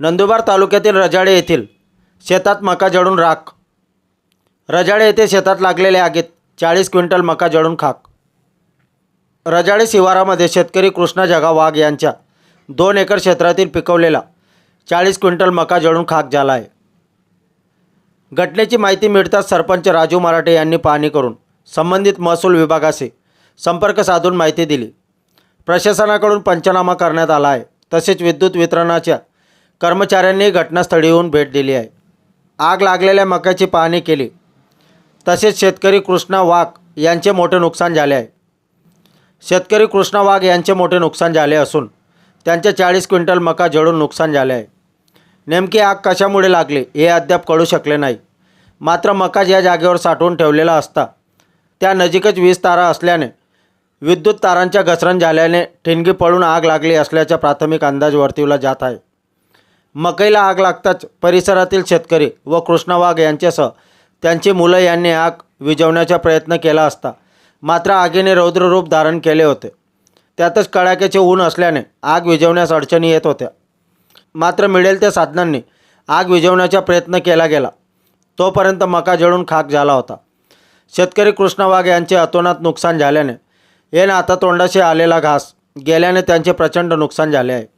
नंदुरबार तालुक्यातील रजाडे येथील शेतात मका जळून राख. रजाडे येथे शेतात लागलेल्या आगीत चाळीस क्विंटल मका जळून खाक. रजाडे शिवारामध्ये शेतकरी कृष्णा जगा वाघ यांच्या दोन एकर क्षेत्रातील पिकवलेला चाळीस क्विंटल मका जळून खाक झाला आहे घटनेची माहिती मिळताच सरपंच राजू मराठे यांनी पाहणी करून संबंधित महसूल विभागाशी संपर्क साधून माहिती दिली. प्रशासनाकडून पंचनामा करण्यात आला आहे. तसेच विद्युत वितरणाच्या कर्मचाऱ्यांनी घटनास्थळी येऊन भेट दिली आहे. आग लागलेल्या मक्याची पाहणी केली. तसेच शेतकरी कृष्णा वाघ यांचे मोठे नुकसान झाले आहे. शेतकरी कृष्णा वाघ यांचे मोठे नुकसान झाले असून त्यांचे चाळीस क्विंटल मका जळून नुकसान झाले आहे. नेमकी आग कशामुळे लागली हे अद्याप कळू शकले नाही. मात्र मका ज्या जागेवर साठवून ठेवलेला असता त्या नजीकच वीज तारा असल्याने विद्युत तारांच्या घसरण झाल्याने ठिणगी पडून आग लागली असल्याचा प्राथमिक अंदाज वर्तविला जात आहे. मकईला आग लागताच परिसरातील शेतकरी व कृष्णा वाघ यांच्यासह त्यांची मुलं यांनी आग विझवण्याचा प्रयत्न केला असता मात्र आगीने रौद्ररूप धारण केले होते. त्यातच कडाक्याचे ऊन असल्याने आग विझवण्यास अडचणी येत होत्या. मात्र मिळेल त्या साधनांनी आग विझवण्याचा प्रयत्न केला गेला. तोपर्यंत मका जळून खाक झाला होता. शेतकरी कृष्णा वाघ यांचे अतोनात नुकसान झाल्याने हे नाता तोंडाशी आलेला घास गेल्याने त्यांचे प्रचंड नुकसान झाले आहे.